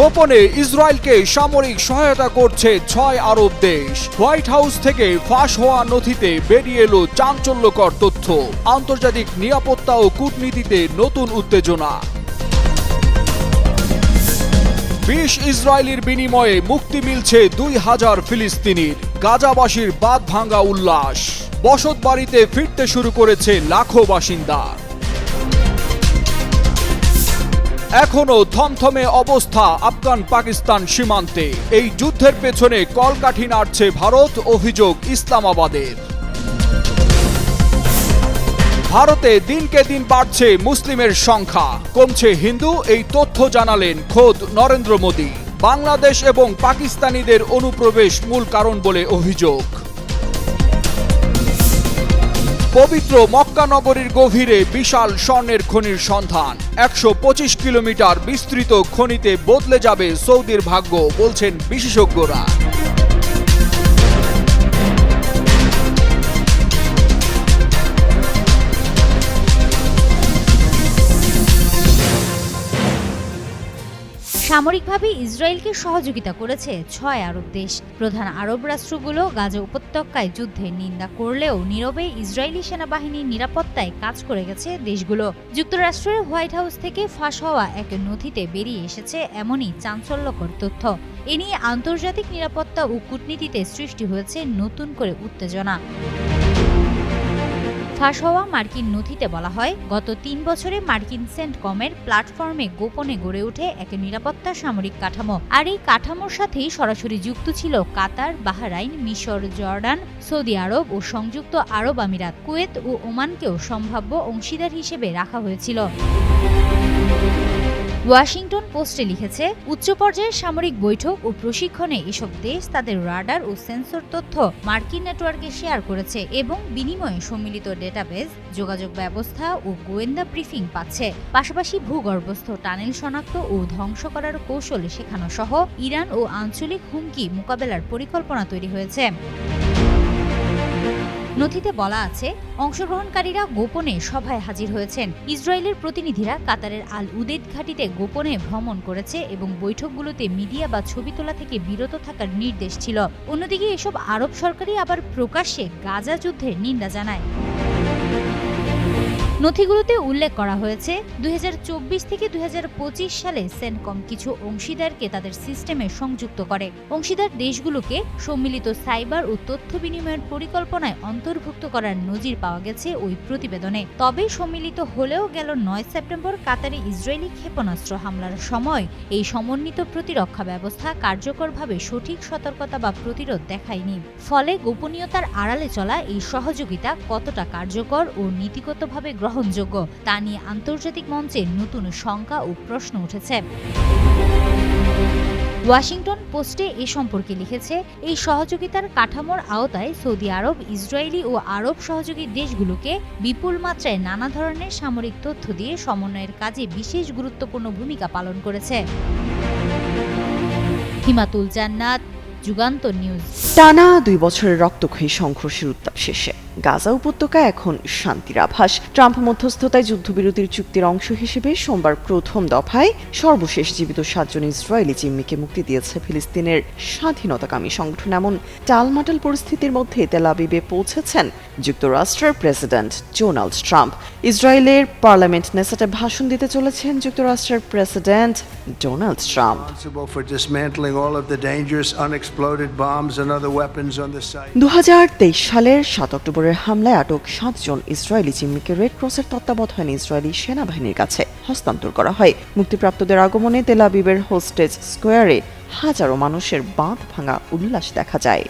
গোপনে ইসরায়েলকে সামরিক সহায়তা করছে ছয় আরব দেশ। হোয়াইট হাউস থেকে ফাঁস হওয়া নথিতে বেরিয়ে এলো চাঞ্চল্যকর তথ্য। আন্তর্জাতিক নিরাপত্তা ও কূটনীতিতে নতুন উত্তেজনা। বিশ ইসরায়েলির বিনিময়ে মুক্তি মিলছে দুই হাজার ফিলিস্তিনির। গাজাবাসীর বাদ ভাঙ্গা উল্লাস। বসত বাড়িতে ফিরতে শুরু করেছে লাখো বাসিন্দা। এখনও থমথমে অবস্থা আফগান পাকিস্তান সীমান্তে। এই যুদ্ধের পেছনে কলকাঠি নাড়ছে ভারত, অভিযোগ ইসলামাবাদের। ভারতে দিনকে দিন বাড়ছে মুসলিমের সংখ্যা। কমছে হিন্দু, এই তথ্য জানালেন খোদ নরেন্দ্র মোদী। বাংলাদেশ এবং পাকিস্তানিদের অনুপ্রবেশ মূল কারণ বলে অভিযোগ। পবিত্র মক্কা নগরীর গভীরে বিশাল স্বর্ণের খনির সন্ধান। একশো পঁচিশ কিলোমিটার বিস্তৃত খনিতে বদলে যাবে সৌদির ভাগ্য, বলছেন বিশেষজ্ঞরা। সামরিকভাবে ইসরায়েলকে সহযোগিতা করেছে ছয় আরব দেশ। প্রধান আরব রাষ্ট্রগুলো গাজা উপত্যকায় যুদ্ধের নিন্দা করলেও নীরবে ইসরায়েলি সেনাবাহিনীর নিরাপত্তায় কাজ করে গেছে দেশগুলো। যুক্তরাষ্ট্রের হোয়াইট হাউস থেকে ফাঁস হওয়া এক নথিতে বেরিয়ে এসেছে এমনই চাঞ্চল্যকর তথ্য। এ নিয়ে আন্তর্জাতিক নিরাপত্তা ও কূটনীতিতে সৃষ্টি হয়েছে নতুন করে উত্তেজনা। ফাঁস হওয়া মার্কিন নথিতে বলা হয়, গত তিন বছরে মার্কিন সেন্ট কমের প্ল্যাটফর্মে গোপনে গড়ে ওঠে এক নিরাপত্তা সামরিক কাঠামো। আর এই কাঠামোর সাথেই সরাসরি যুক্ত ছিল কাতার, বাহরাইন, মিশর, জর্ডান, সৌদি আরব ও সংযুক্ত আরব আমিরাত। কুয়েত ও ওমানকেও সম্ভাব্য অংশীদার হিসেবে রাখা হয়েছিল। ওয়াশিংটন পোস্টে লিখেছে, উচ্চ পর্যায়ের সামরিক বৈঠক ও প্রশিক্ষণে এসব দেশ তাদের রাডার ও সেন্সর তথ্য মার্কিন নেটওয়ার্কে শেয়ার করেছে এবং বিনিময়ে সম্মিলিত ডেটাবেস, যোগাযোগ ব্যবস্থা ও গোয়েন্দা ব্রিফিং পাচ্ছে। পাশাপাশি ভূগর্ভস্থ টানেল শনাক্ত ও ধ্বংস করার কৌশল শেখানো সহ ইরান ও আঞ্চলিক হুমকি মোকাবেলার পরিকল্পনা তৈরি হয়েছে। নথিতে বলা আছে, অংশগ্রহণকারীরা গোপনে সভায় হাজির হয়েছেন। ইসরায়েলের প্রতিনিধিরা কাতারের আল উদেদ ঘাটিতে গোপনে ভ্রমণ করেছে এবং বৈঠকগুলোতে মিডিয়া বা ছবি তোলা থেকে বিরত থাকার নির্দেশ ছিল। অন্যদিকে এসব আরব সরকারই আবার প্রকাশ্যে গাজা যুদ্ধের নিন্দা জানায়। নথিগুলোতে উল্লেখ করা হয়েছে, দুই হাজার চব্বিশ থেকে দুই হাজার পঁচিশ সালে সেনকম কিছু অংশীদারকে তাদের সিস্টেমে সংযুক্ত করে। অংশীদার দেশগুলোকে সম্মিলিত সাইবার ও তথ্য বিনিময়ের পরিকল্পনায় অন্তর্ভুক্ত করার নজির পাওয়া গেছে ওই প্রতিবেদনে। তবে সম্মিলিত হলেও গেল নয় সেপ্টেম্বর কাতারে ইসরায়েলি ক্ষেপণাস্ত্র হামলার সময় এই সমন্বিত প্রতিরক্ষা ব্যবস্থা কার্যকরভাবে সঠিক সতর্কতা বা প্রতিরোধ দেখায়নি। ফলে গোপনীয়তার আড়ালে চলা এই সহযোগিতা কতটা কার্যকর ও নীতিগতভাবে গ্রহণযোগ্য। তা নিয়ে আন্তর্জাতিক মঞ্চে নতুন শঙ্কা ও প্রশ্ন উঠেছে। ওয়াশিংটন পোস্টে এ সম্পর্কে লিখেছে, এই সহযোগিতার কাঠামোর আওতায় সৌদি আরব, ইসরায়েলি ও আরব সহযোগী দেশগুলোকে বিপুল মাত্রায় নানা ধরনের সামরিক তথ্য দিয়ে সমন্বয়ের কাজে বিশেষ গুরুত্বপূর্ণ ভূমিকা পালন করেছে। হিমাতুল জান্নাত, যুগান্তর নিউজ। টানা দুই বছরের রক্তক্ষয়ী সংঘর্ষের উত্তাপ শেষে। গাজা উপত্যকায় এখন শান্তির আভাস। ট্রাম্প মধ্যস্থতায় যুদ্ধবিরতির চুক্তির অংশ হিসেবে সোমবার প্রথম দফায় সর্বশেষ জীবিত সাতজন ইসরায়েলি জিম্মিকে মুক্তি দিয়েছে ফিলিস্তিনের স্বাধীনতাকামী সংগঠন। এমন টালমাটাল পরিস্থিতির মধ্যে তেল আবিবে পৌঁছেছেন যুক্তরাষ্ট্রের প্রেসিডেন্ট ডোনাল্ড ট্রাম্প। ইসরায়েলের পার্লামেন্ট নেসাটে ভাষণ দিতে চলেছেন যুক্তরাষ্ট্রের president Donald Trump. Responsible for dismantling all of the dangerous unexploded bombs and other weapons on the site. দু সালের সাত অক্টোবরের হামলায় আটক সাতজন ইসরায়েলি জিম্মিকে রেড ক্রসের তত্ত্বাবধানে ইসরায়েলি সেনাবাহিনীর কাছে হস্তান্তর করা হয়। মুক্তিপ্রাপ্তদের আগমনে তেলাবিবের হোস্টেজ স্কোয়ারে হাজারো মানুষের বাঁধ ভাঙা উল্লাস দেখা যায়।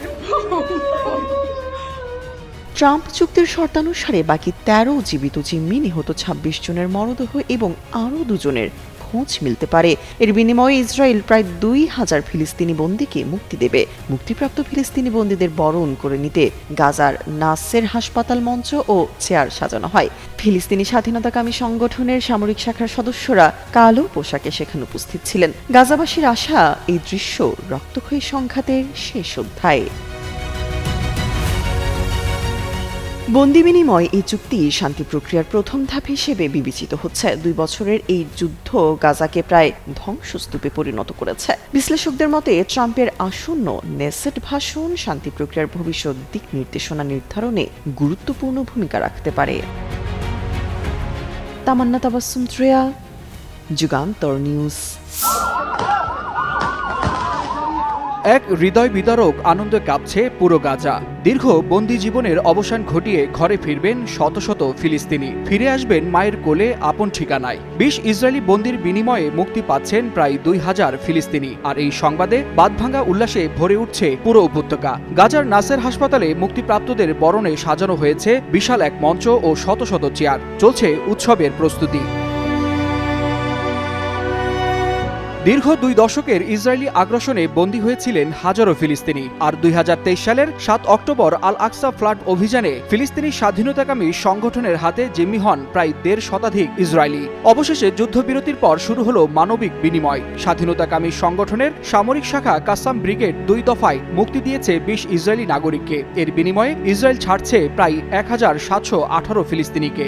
ট্রাম্প চুক্তির শর্তানুসারে বাকি তেরো জীবিত জিম্মি নিহত ছাব্বিশ জনের মরদেহ এবং আরও দুজনের খোঁজ মিলতে পারে। এর বিনিময়ে ইসরায়েল প্রায় দুই হাজার ফিলিস্তিনি বন্দীকে মুক্তি দেবে। মুক্তিপ্রাপ্ত ফিলিস্তিনি বন্দীদের বরণ করে নিতে গাজার নাসের হাসপাতাল মঞ্চ ও চেয়ার সাজানো হয়। ফিলিস্তিনি স্বাধীনতাকামী সংগঠনের সামরিক শাখার সদস্যরা কালো পোশাকে সেখানে উপস্থিত ছিলেন। গাজাবাসীর আশা, এই দৃশ্য রক্তক্ষয়ী সংঘাতের শেষ অধ্যায়। বন্দি বিনিময় এই চুক্তি শান্তি প্রক্রিয়ার প্রথম ধাপ হিসেবে বিবেচিত হচ্ছে। দুই বছরের এই যুদ্ধ গাজাকে প্রায় ধ্বংসস্তূপে পরিণত করেছে। বিশ্লেষকদের মতে, ট্রাম্পের আসন্ন নেসেট ভাষণ শান্তি প্রক্রিয়ার ভবিষ্যৎ দিক নির্দেশনা নির্ধারণে গুরুত্বপূর্ণ ভূমিকা রাখতে পারে। তামান্না তাবাসুম ত্রেয়া, যুগান্তর নিউজ। এক হৃদয় বিদারক আনন্দে কাঁপছে পুরো গাজা। দীর্ঘ বন্দি জীবনের অবসান ঘটিয়ে ঘরে ফিরবেন শত শত ফিলিস্তিনি। ফিরে আসবেন মায়ের কোলে আপন ঠিকানায়। বিশ ইসরায়েলি বন্দির বিনিময়ে মুক্তি পাচ্ছেন প্রায় দুই হাজার ফিলিস্তিনি। আর এই সংবাদে বাদভাঙ্গা উল্লাসে ভরে উঠছে পুরো উপত্যকা। গাজার নাসের হাসপাতালে মুক্তিপ্রাপ্তদের বরণে সাজানো হয়েছে বিশাল এক মঞ্চ ও শত শত চেয়ার। চলছে উৎসবের প্রস্তুতি। দীর্ঘ দুই দশকের ইসরায়েলি আগ্রাসনে বন্দী হয়েছিলেন হাজারো ফিলিস্তিনি। আর দুই হাজার তেইশ সালের সাত অক্টোবর আল আকসা ফ্লাড অভিযানে ফিলিস্তিনি স্বাধীনতাকামী সংগঠনের হাতে জিম্মি হন প্রায় দেড় শতাধিক ইসরায়েলি। অবশেষে যুদ্ধবিরতির পর শুরু হলো মানবিক বিনিময়। স্বাধীনতাকামী সংগঠনের সামরিক শাখা কাসাম ব্রিগেড দুই দফায় মুক্তি দিয়েছে বিশ ইসরায়েলি নাগরিককে। এর বিনিময়ে ইসরায়েল ছাড়ছে প্রায় এক হাজার সাতশো আঠারো ফিলিস্তিনিকে।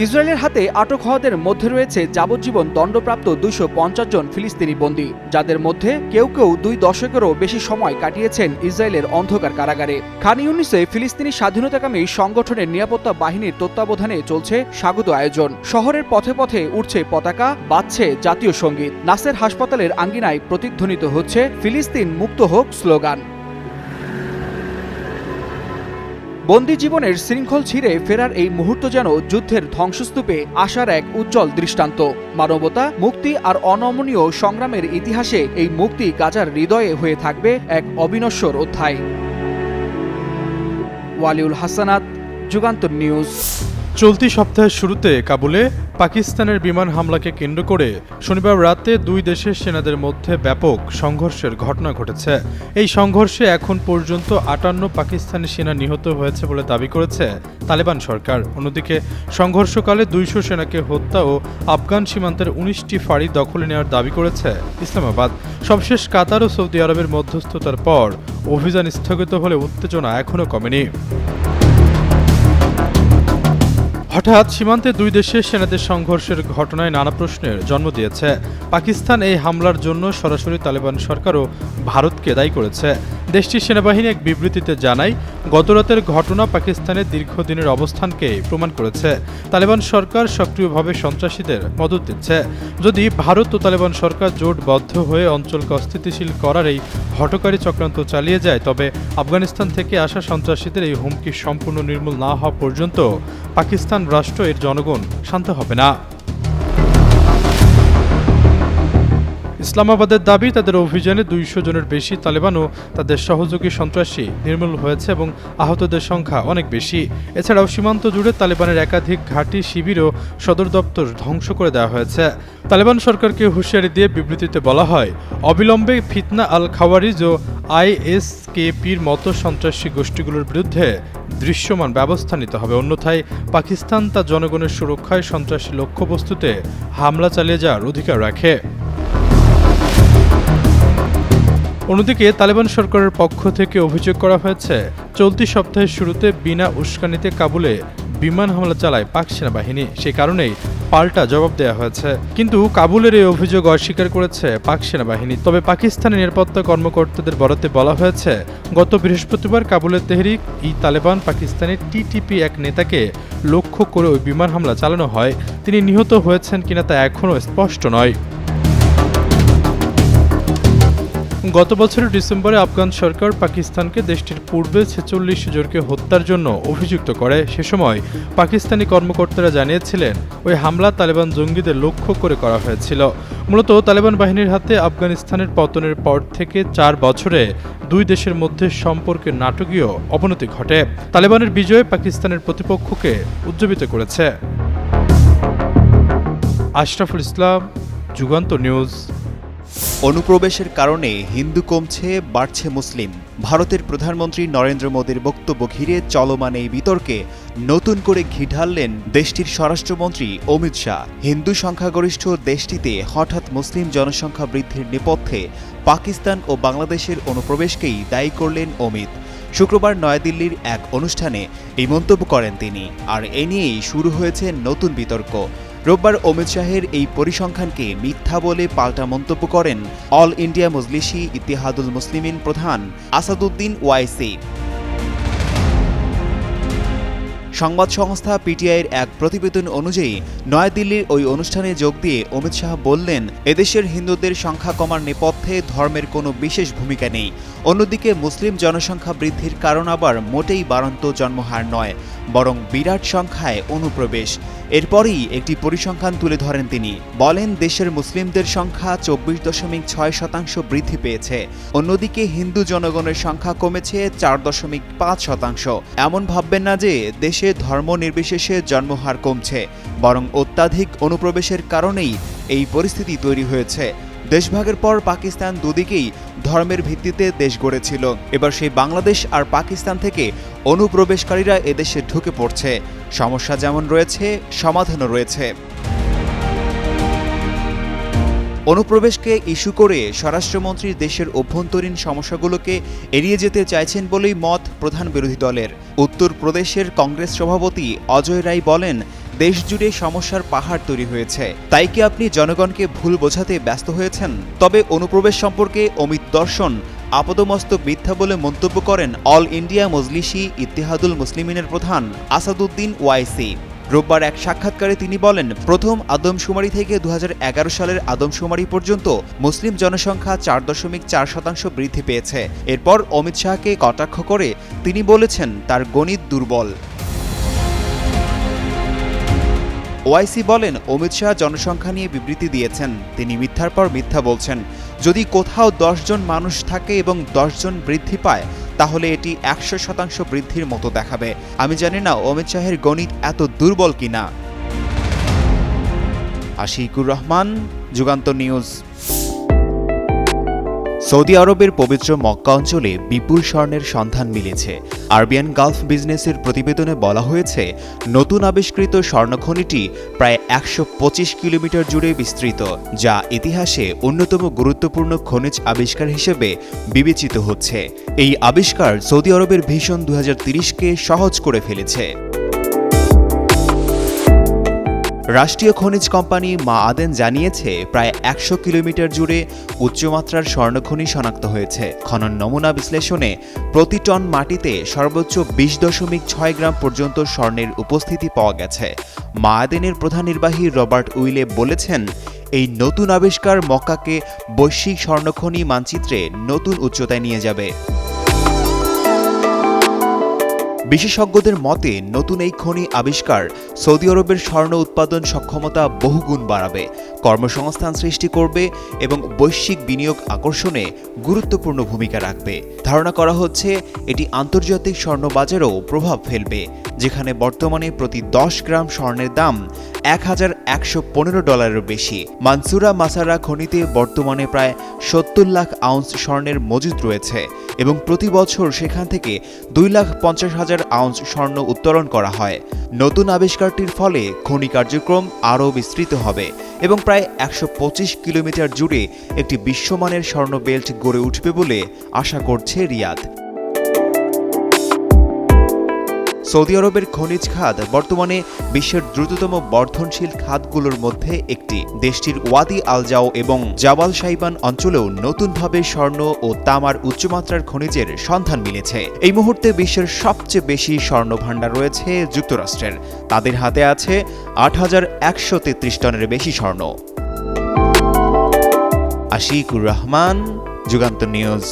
ইসরায়েলের হাতে আটক হওয়াদের মধ্যে রয়েছে যাবজ্জীবন দণ্ডপ্রাপ্ত দুইশো পঞ্চাশ জন ফিলিস্তিনি বন্দী, যাদের মধ্যে কেউ কেউ দুই দশকেরও বেশি সময় কাটিয়েছেন ইসরায়েলের অন্ধকার কারাগারে। খান ইউনিসে ফিলিস্তিনি স্বাধীনতাকামী সংগঠনের নিরাপত্তা বাহিনীর তত্ত্বাবধানে চলছে স্বাগত আয়োজন। শহরের পথে পথে উঠছে পতাকা বাজছে জাতীয় সংগীত। নাসের হাসপাতালের আঙ্গিনায় প্রতিধ্বনিত হচ্ছে ফিলিস্তিন মুক্ত হোক স্লোগান। বন্দি জীবনের শৃঙ্খল ছিঁড়ে ফেরার এই মুহূর্ত যেন যুদ্ধের ধ্বংসস্তূপে আসার এক উজ্জ্বল দৃষ্টান্ত। মানবতা, মুক্তি আর অনমনীয় সংগ্রামের ইতিহাসে এই মুক্তি গাজার হৃদয়ে হয়ে থাকবে এক অবিনশ্বর অধ্যায়। ওয়ালিউল হাসানাত, যুগান্তর নিউজ। চলতি সপ্তাহের শুরুতে কাবুলে পাকিস্তানের বিমান হামলাকে কেন্দ্র করে শনিবার রাতে দুই দেশের সেনাদের মধ্যে ব্যাপক সংঘর্ষের ঘটনা ঘটেছে। এই সংঘর্ষে এখন পর্যন্ত আটান্ন পাকিস্তানি সেনা নিহত হয়েছে বলে দাবি করেছে তালেবান সরকার। অন্যদিকে, সংঘর্ষকালে দুইশো সেনাকে হত্যা ও আফগান সীমান্তের উনিশটি ফাঁড়ি দখলে নেওয়ার দাবি করেছে ইসলামাবাদ। সবশেষ কাতার ও সৌদি আরবের মধ্যস্থতার পর অভিযান স্থগিত হলে উত্তেজনা এখনও কমেনি। হঠাৎ সীমান্তে দুই দেশের সেনাদের সংঘর্ষের ঘটনায় নানা প্রশ্নের জন্ম দিয়েছে। পাকিস্তান এই হামলার জন্য সরাসরি তালেবান সরকারও ভারতকে দায়ী করেছে। দেশটির সেনাবাহিনী এক বিবৃতিতে জানায়, গতরাতের ঘটনা পাকিস্তানের দীর্ঘদিনের অবস্থানকে প্রমাণ করেছে। তালেবান সরকার সক্রিয়ভাবে সন্ত্রাসীদের মদত দিচ্ছে। যদি ভারত ও তালেবান সরকার জোটবদ্ধ হয়ে অঞ্চলকে অস্থিতিশীল করার এই হটকারী চক্রান্ত চালিয়ে যায়, তবে আফগানিস্তান থেকে আসা সন্ত্রাসীদের এই হুমকি সম্পূর্ণ নির্মূল না হওয়া পর্যন্ত পাকিস্তান রাষ্ট্র এর জনগণ শান্ত হবে না। ইসলামাবাদের দাবি, তাদের অভিযানে দুইশো জনের বেশি তালেবান ও তাদের সহযোগী সন্ত্রাসী নির্মূল হয়েছে এবং আহতদের সংখ্যা অনেক বেশি। এছাড়াও সীমান্ত জুড়ে তালেবানের একাধিক ঘাঁটি, শিবির ও সদর দপ্তর ধ্বংস করে দেওয়া হয়েছে। তালেবান সরকারকে হুঁশিয়ারি দিয়ে বিবৃতিতে বলা হয়, অবিলম্বে ফিতনা আল খাওয়ারিজ ও আইএসকেপির মতো সন্ত্রাসী গোষ্ঠীগুলোর বিরুদ্ধে দৃশ্যমান ব্যবস্থা নিতে হবে। অন্যথায় পাকিস্তান তার জনগণের সুরক্ষায় সন্ত্রাসী লক্ষ্যবস্তুতে হামলা চালিয়ে যাওয়ার অধিকার রাখে। অন্যদিকে তালেবান সরকারের পক্ষ থেকে অভিযোগ করা হয়েছে, চলতি সপ্তাহের শুরুতে বিনা উস্কানিতে কাবুলে বিমান হামলা চালায় পাক সেনাবাহিনী। সে কারণেই পাল্টা জবাব দেওয়া হয়েছে। কিন্তু কাবুলের এই অভিযোগ অস্বীকার করেছে পাক সেনাবাহিনী। তবে পাকিস্তানের নিরাপত্তা কর্মকর্তাদের বরাতে বলা হয়েছে, গত বৃহস্পতিবার কাবুলের তেহরিক ই তালেবান পাকিস্তানের টিটিপি এক নেতাকে লক্ষ্য করে ওই বিমান হামলা চালানো হয়। তিনি নিহত হয়েছেন কিনা তা এখনও স্পষ্ট নয়। গত বছরের ডিসেম্বরে আফগান সরকার পাকিস্তানকে দেশটির পূর্বে ছেচল্লিশ জনকে হত্যার জন্য অভিযুক্ত করে। সে সময় পাকিস্তানি কর্মকর্তারা জানিয়েছিলেন, ওই হামলা তালেবান জঙ্গিদের লক্ষ্য করে করা হয়েছিল। মূলত তালেবান বাহিনীর হাতে আফগানিস্তানের পতনের পর থেকে চার বছরে দুই দেশের মধ্যে সম্পর্কের নাটকীয় অবনতি ঘটে। তালেবানের বিজয় পাকিস্তানের প্রতিপক্ষকে উজ্জীবিত করেছে। আশরাফুল ইসলাম, যুগান্ত নিউজ। অনুপ্রবেশের কারণে হিন্দু কমছে, বাড়ছে মুসলিম। ভারতের প্রধানমন্ত্রী নরেন্দ্র মোদীর বক্তব্য ঘিরে চলমান এই বিতর্কে নতুন করে ঘি ঢাললেন দেশটির স্বরাষ্ট্রমন্ত্রী অমিত শাহ। হিন্দু সংখ্যাগরিষ্ঠ দেশটিতে হঠাৎ মুসলিম জনসংখ্যা বৃদ্ধির নেপথ্যে পাকিস্তান ও বাংলাদেশের অনুপ্রবেশকেই দায়ী করলেন অমিত। শুক্রবার নয়াদিল্লির এক অনুষ্ঠানে এই মন্তব্য করেন তিনি। আর এ নিয়েই শুরু হয়েছে নতুন বিতর্ক। রোববার অমিত শাহের এই পরিসংখ্যানকে মিথ্যা বলে পাল্টা মন্তব্য করেন অল ইন্ডিয়া মজলিসি ইতিহাদুল মুসলিমিন প্রধান আসাদুদ্দিন ওয়াইসি। সংবাদ সংস্থা পিটিআইয়ের এক প্রতিবেদন অনুযায়ী নয়াদিল্লির ওই অনুষ্ঠানে যোগ দিয়ে অমিত শাহ বললেন, এদেশের হিন্দুদের সংখ্যা কমার নেপথ্যে ধর্মের কোনো বিশেষ ভূমিকা নেই। অন্যদিকে মুসলিম জনসংখ্যা বৃদ্ধির কারণ আবার মোটেই বাড়ন্ত জন্মহার নয়। বরং বিরাট সংখ্যায় অনুপ্রবেশ। এরপরই একটি পরিসংখ্যান তুলে ধরেন তিনি। বলেন, দেশের মুসলিমদের সংখ্যা চব্বিশ দশমিক ছয় শতাংশ বৃদ্ধি পেয়েছে। অন্যদিকে হিন্দু জনগণের সংখ্যা কমেছে চার দশমিক পাঁচ শতাংশ। এমন ভাববেন না যে দেশে ধর্ম নির্বিশেষে জন্মহার কমছে, বরং অত্যাধিক অনুপ্রবেশের কারণেই এই পরিস্থিতি তৈরি হয়েছে। দেশভাগের পর পাকিস্তান দুদিকেই ধর্মের ভিত্তিতে দেশ গড়েছিল। এবার সেই বাংলাদেশ আর পাকিস্তান থেকে অনুপ্রবেশকারীরা এদেশে ঢুকে পড়ছে। সমস্যা যেমন রয়েছে, সমাধানও রয়েছে। অনুপ্রবেশকে ইস্যু করে স্বরাষ্ট্রমন্ত্রী দেশের অভ্যন্তরীণ সমস্যাগুলোকে এড়িয়ে যেতে চাইছেন বলেই মত প্রধান বিরোধী দলের। উত্তরপ্রদেশের কংগ্রেস সভাপতি অজয় রায় বলেন দেশ জুড়ে সমস্যার পাহাড় তৈরি হয়েছে। তাই কি আপনি জনগণকে ভুল বোঝাতে ব্যস্ত হয়েছেন? তবে অনুপ্রবেশ সম্পর্কে অমিত দর্শন, আপাদমস্তক মিথ্যা বলে মন্তব্য করেন অল ইন্ডিয়া মজলিসি ইত্তেহাদুল মুসলিমিনের প্রধান আসাদুদ্দিন ওয়াইসি। রোববার এক সাক্ষাৎকারে তিনি বলেন, প্রথম আদমশুমারি থেকে দু হাজার এগারো সালের আদমশুমারি পর্যন্ত মুসলিম জনসংখ্যা চার দশমিক চার শতাংশ বৃদ্ধি পেয়েছে। এরপর অমিত শাহকে কটাক্ষ করে তিনি বলেছেন, তার গণিত দুর্বল। ওআইসি বলেন, অমিত শাহ জনসংখ্যা নিয়ে বিবৃতি দিয়েছেন। তিনি মিথ্যার পর মিথ্যা বলছেন। যদি কোথাও জন মানুষ থাকে এবং জন বৃদ্ধি পায়, তাহলে এটি একশো শতাংশ বৃদ্ধির মতো দেখাবে। আমি জানি না অমিত শাহের গণিত এত দুর্বল কিনা। আশিকুর রহমান যুগান্ত নিউজ। সৌদি আরবের পবিত্র মক্কা অঞ্চলে বিপুল স্বর্ণের সন্ধান মিলেছে। আরবিয়ান গালফ বিজনেসের প্রতিবেদনে বলা হয়েছে, নতুন আবিষ্কৃত স্বর্ণখনিটি প্রায় একশো পঁচিশ কিলোমিটার জুড়ে বিস্তৃত, যা ইতিহাসে অন্যতম গুরুত্বপূর্ণ খনিজ আবিষ্কার হিসেবে বিবেচিত হচ্ছে। এই আবিষ্কার সৌদি আরবের ভীষণ দু কে সহজ করে ফেলেছে। রাষ্ট্রীয় খনিজ কোম্পানি মা আদেন জানিয়েছে, প্রায় একশো কিলোমিটার জুড়ে উচ্চমাত্রার স্বর্ণখনি শনাক্ত হয়েছে। খনন নমুনা বিশ্লেষণে প্রতি টন মাটিতে সর্বোচ্চ বিশ দশমিক ছয় গ্রাম পর্যন্ত স্বর্ণের উপস্থিতি পাওয়া গেছে। মা আদেনের প্রধান নির্বাহী রবার্ট উইলে বলেছেন, এই নতুন আবিষ্কার মক্কাকে বৈশ্বিক স্বর্ণখনি মানচিত্রে নতুন উচ্চতায় নিয়ে যাবে। বিশেষজ্ঞদের মতে, নতুন এই খনি আবিষ্কার সৌদি আরবের স্বর্ণ উৎপাদন সক্ষমতা বহুগুণ বাড়াবে, কর্মসংস্থান সৃষ্টি করবে এবং বৈশ্বিক বিনিয়োগ আকর্ষণে গুরুত্বপূর্ণ ভূমিকা রাখবে। ধারণা করা হচ্ছে, এটি আন্তর্জাতিক স্বর্ণ বাজারেও প্রভাব ফেলবে, যেখানে বর্তমানে প্রতি দশ গ্রাম স্বর্ণের দাম এক হাজার একশো পনেরো ডলারের বেশি। মানসুরা মাসারা খনিতে বর্তমানে প্রায় সত্তর লাখ আউন্স স্বর্ণের মজুদ রয়েছে এবং প্রতি বছর সেখান থেকে দুই লাখ পঞ্চাশ হাজার আউন্স স্বর্ণ উত্তোলন করা হয়। নতুন আবিষ্কারটির ফলে খনি কার্যক্রম আরও বিস্তৃত হবে এবং প্রায় একশো পঁচিশ কিলোমিটার জুড়ে একটি বিশ্বমানের স্বর্ণ বেল্ট গড়ে উঠবে বলে আশা করছে রিয়াদ। সৌদি আরবের খনিজ খাত বর্তমানে বিশ্বের দ্রুততম বর্ধনশীল খাতগুলোর মধ্যে একটি। দেশটির ওয়াদি আলজাও এবং জাবাল সাইবান অঞ্চলেও নতুনভাবে স্বর্ণ ও তামার উচ্চমাত্রার খনিজের সন্ধান মিলেছে। এই মুহূর্তে বিশ্বের সবচেয়ে বেশি স্বর্ণ ভাণ্ডার রয়েছে যুক্তরাষ্ট্রের। তাদের হাতে আছে আট হাজার একশো তেত্রিশ টনের বেশি স্বর্ণ। আশিকুর রহমান, যুগান্ত নিউজ।